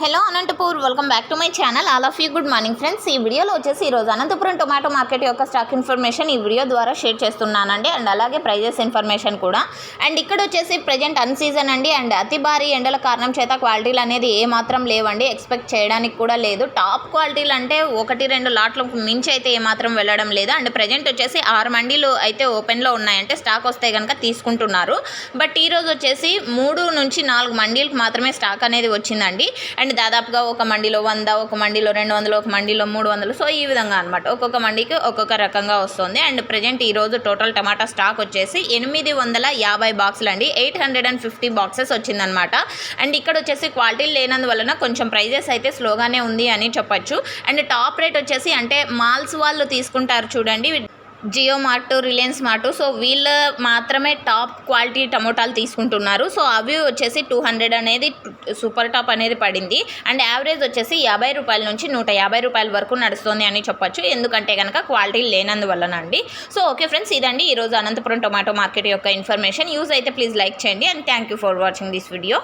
Hello Anantapur welcome back to my channel all of you good morning friends ఈ వీడియోలో వచ్చేసి ఈరోజు Anantapuram tomato market యొక్క స్టాక్ ఇన్ఫర్మేషన్ ఈ వీడియో ద్వారా షేర్ చేస్తున్నానండి. అండ్ అలాగే ప్రైజెస్ ఇన్ఫర్మేషన్ కూడా. అండ్ ఇక్కడ వచ్చేసి ప్రజెంట్ అన్ సీజన్ అండి. అండ్ అతి భారీ ఎండల కారణం చేత క్వాలిటీలు అనేది ఏ మాత్రం లేవండి. ఎక్స్పెక్ట్ చేయడానికి కూడా లేదు. టాప్ క్వాలిటీలు అంటే ఒకటి రెండు లాట్లకు మించి అయితే ఏమాత్రం వెళ్ళడం లేదు. అండ్ ప్రజెంట్ వచ్చేసి ఆరు మండీలు అయితే ఓపెన్లో ఉన్నాయంటే స్టాక్ వస్తే కనుక తీసుకుంటున్నారు. బట్ ఈరోజు వచ్చేసి మూడు నుంచి నాలుగు మండీలకు మాత్రమే స్టాక్ అనేది వచ్చిందండి. అండ్ అండ్ దాదాపుగా ఒక మండీలో వంద ఒక మండీలో రెండు వందలు ఒక మండీలో మూడు వందలు. సో ఈ విధంగా అనమాట ఒక్కొక్క మండీకి ఒక్కొక్క రకంగా వస్తుంది. అండ్ ప్రజెంట్ ఈరోజు టోటల్ టమాటా స్టాక్ వచ్చేసి ఎనిమిది వందల యాభై బాక్సులు అండి. Eight hundred and fifty boxes వచ్చిందనమాట అండ్ ఇక్కడ వచ్చేసి క్వాలిటీ లేనందువలన కొంచెం ప్రైజెస్ అయితే స్లోగానే ఉంది అని చెప్పొచ్చు. అండ్ టాప్ రేట్ వచ్చేసి అంటే మాల్స్ వాళ్ళు తీసుకుంటారు చూడండి. Jio mart Reliance mart. So వీళ్ళు మాత్రమే టాప్ క్వాలిటీ టమోటాలు తీసుకుంటున్నారు. సో అవి వచ్చేసి టూ హండ్రెడ్ అనేది సూపర్ టాప్ అనేది పడింది. అండ్ యావరేజ్ వచ్చేసి యాభై రూపాయల నుంచి నూట యాభై రూపాయల వరకు నడుస్తుంది అని చెప్పొచ్చు. ఎందుకంటే కనుక క్వాలిటీ లేనందువల్లనండి. సో ఓకే ఫ్రెండ్స్ ఇదండి. ఈరోజు అనంతపురం టొమాటో మార్కెట్ యొక్క ఇన్ఫర్మేషన్. యూజ్ అయితే ప్లీజ్ లైక్ చేయండి. And thank you for watching this video.